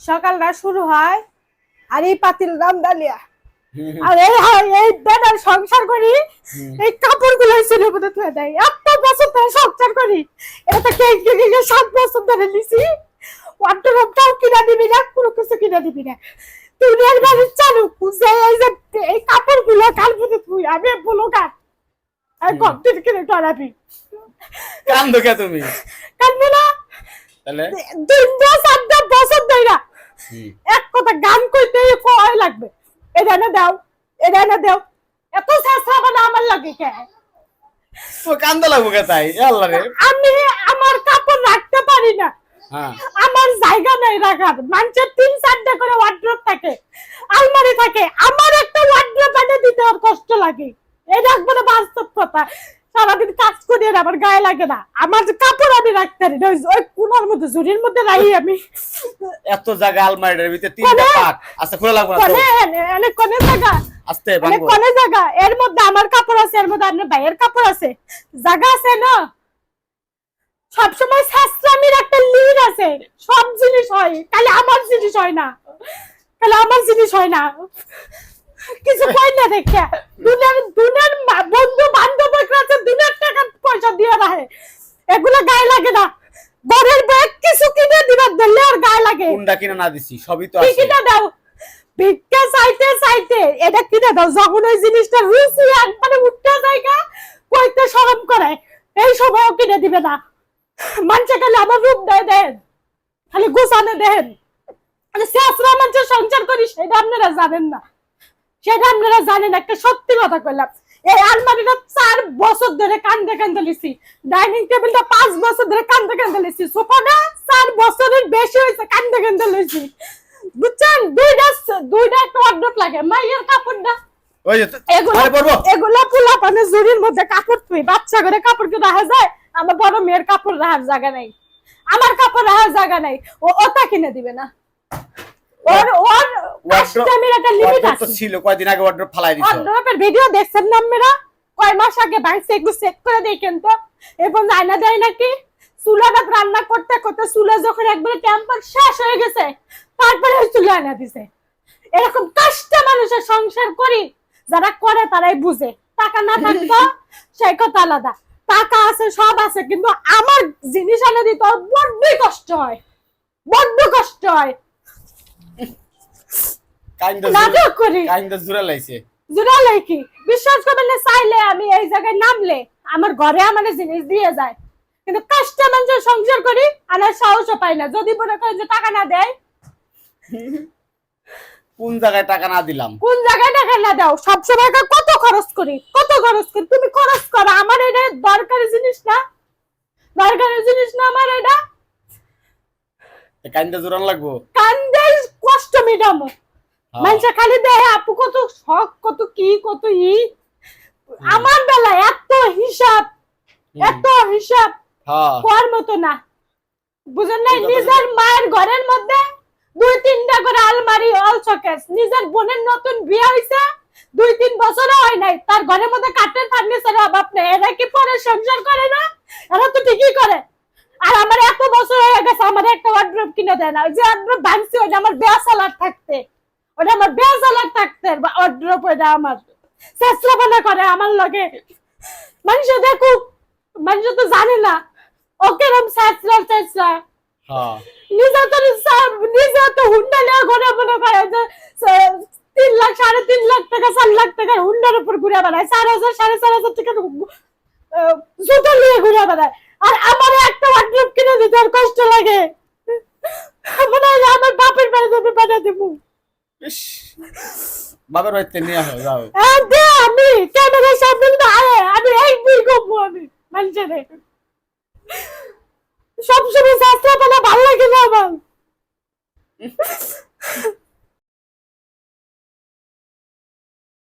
সকালটা শুরু হয় আর এই পাতিল রাম ডালিয়া আর এই এই বেটার সংসার করি এই কাপড়গুলো ধুয়ে দেয়। এত বছর ধরে সংসার করি এটা কে কে কে কে সাত বছর ধরে নিছি। ওয়ার্ডরোবটাও কিনা দিবি না কোনো কিছু কিনা দিবি না। তুই আর বাড়ি চালু যে এই যে এই কাপড়গুলো কাল তুই আমি বলো কাট আর কমপ্লিট কিনে টরাবি কান্দো কে তুমি? না। তাহলে? বছর ধরে হুম। এক কথা গান কইতে কয় লাগবে। এটা না দাও এটা না দাও। এত মানে আমার লাগে কে? তো কান্দা লাগবো কে তাই? আল্লাহ রে। আমি আমার কাপড় রাখতে পারি না। হ্যাঁ। আমার জায়গা নাই রাখার। মানুষের তিন চারটা করে ওয়ার্ড্রপ থাকে আলমারি থাকে। আমার একটা ওয়ার্ড্রপ এনে দিতে কষ্ট লাগে। এটা একবারে বাস্তব কথা। সারাদিন কাজ করি আর আমার গায়ে লাগে না। আমার যে কাপড় আমি রাখতে পারি না ওই- কোনার মধ্যে ঝুড়ির মধ্যে রাখি আমি। এত জায়গা আলমারিটার ভিতরে তিনটা? পাট। আচ্ছা খোলা লাগবো না কোনে? এনে- এনে কোনে জায়গা? আস্তে কোনে জায়গা? এর মধ্যে আমার কাপড় আছে এর মধ্যে আপনার ভাইয়ের কাপড় আছে। জায়গা আছে না? সবসময় শাস্ত্রামির একটা লিড আছে। সব জিনিস হয়। তাহলে আমার জিনিস হয় না। তাহলে আমার জিনিস হয় না। কিছু কই না দেখে। দুনিয়ার দুনিয়ার বন্ধু টাকা পয়সা দিয়ে রাখে এগুলো গায়ে লাগে না। ঘরের ব্যাগ কিছু কিনে দিবার ধরলে আর গায়ে লাগে। কোনটা কিনা না দিছি সবই তো আছে। কিনে দাও? ভিক্ষা চাইতে চাইতে এটা কিনে দাও যখন ওই জিনিসটা রুচি একবারে উঠতে জায়গা কইতে শরম করে। এই সময়ও কিনে দিবে না। মানুষে খালি আমার রূপ দেয় দেন। খালি গুছানে দেন। শেষরা মানুষের সংসার করি সেটা আপনারা জানেন না। সেটা আপনারা জানেন একটা সত্যি কথা কইলাম। এই আলমারিটা চার বছর ধরে কান্দে কান্দে লিছি। ডাইনিং টেবিলটা পাঁচ বছর ধরে কান্দে কান্দে লিছি। সোফাটা চার বছরের বেশি হয়েছে কান্দে কান্দে লিছি। বুঝছেন? দুইটা দুইটা একটা লাগে। মাইয়ের কাপড়টা। এগুলো আরে পোলা পানে জুরির মধ্যে কাপড় তুই বাচ্চা করে কাপড় কি রাখা যায়? আমার বড় মেয়ের কাপড় রাখার জায়গা নাই। আমার কাপড় রাখার জায়গা নাই। ও ওটা কিনে দিবে না। ওর ওর কাস্টমের একটা লিমিট আছে। ছিল কয়দিন আগে ওয়ার্ড্রপ ফালাই দিছো। অর্ডারের ভিডিও দেখছেন না মেরা কয় মাস আগে ব্যাংক একটু চেক করে দেখেন তো। এবং আয়না দেয় নাকি? চুলাটা রান্না করতে করতে চুলা যখন একবারে টেম্পার শেষ হয়ে গেছে তারপরে ওই চুলা আনা দিছে। এরকম কাজটা মানুষের সংসার করি যারা করে তারাই বুঝে। টাকা না থাকতো সেই কথা আলাদা। টাকা আছে সব আছে কিন্তু আমার জিনিস আনে দিতে বড্ডই কষ্ট হয়। বড্ড কষ্ট হয়। কাইন্দা নাটক করি। কাইন্দা জুড়ে লাইছে। জুড়ালে কি? বিশ্বাস করবেন না চাইলে আমি এই জায়গায় নামলে আমার ঘরে আমার জিনিস দিয়ে যায়। কিন্তু কাজটা মানুষের সংসার করি আমার সাহসও পাই না। যদি মনে করেন যে টাকা না দেয় কোন জায়গায় টাকা না দিলাম? কোন জায়গায় টাকা না দাও? সবসময় কত খরচ করি? কত খরচ করি? তুমি খরচ করো। আমার এটা দরকারি জিনিস না। দরকারি জিনিস না আমার এটা। জোরান লাগবো? কান্দে হ্যাঁ। খালি দেয় আপু কত শখ কত কি কত ই? আমার বেলা এত হিসাব এত হিসাব। হ্যাঁ। মতো না। বুঝেন নাই? নিজের মায়ের ঘরের মধ্যে দুই তিনটা করে আলমারি অল শোকেস। নিজের বোনের নতুন বিয়ে হয়েছে দুই তিন বছরও হয় নাই। তার ঘরের মধ্যে কাঠের ফার্নিচার অভাব নেই। এরা কি পরে সংসার করে না? এরা তো ঠিকই করে। আর আমার এত বছর হয়ে গেছে আমার একটা ওয়ার্ড্রোব কিনে দেয় না। ওই যে ওয়ার্ড্রোব ভাঙছি ওটা আমার বেয়া সালার থাকতে। ওটা আমার বেয়া সালার থাকতে ওয়ার্ড্রোব ওটা আমার। চেষ্টা করে আমার লগে। মানুষ দেখুক মানুষ তো জানে না। ওকে রম চেষ্টা চেষ্টা হ্যাঁ। নিজে তো নিজে তো হুন্ডা নিয়ে ঘুরে মনে করে যে তিন লাখ সাড়ে তিন লাখ টাকা চার লাখ টাকার হুন্ডার উপর ঘুরে বেড়ায়। চার হাজার সাড়ে চার হাজার টাকার আহ, জুতো নিয়ে ঘুরে বেড়ায়। আর আমার একটা ওয়ার্ড্রোব কিনে দিতে আর কষ্ট লাগে। মনে হয় আমার বাপের বাড়ি যাবে বানিয়ে দেব। বাবার বাড়িতে নিয়ে আসো যাও। দে আমি ক্যামেরার সামনে না আমি এক বিল কমবো আমি মানুষের। সবসময় শাস্ত্র বলা ভালো লাগে না আমার।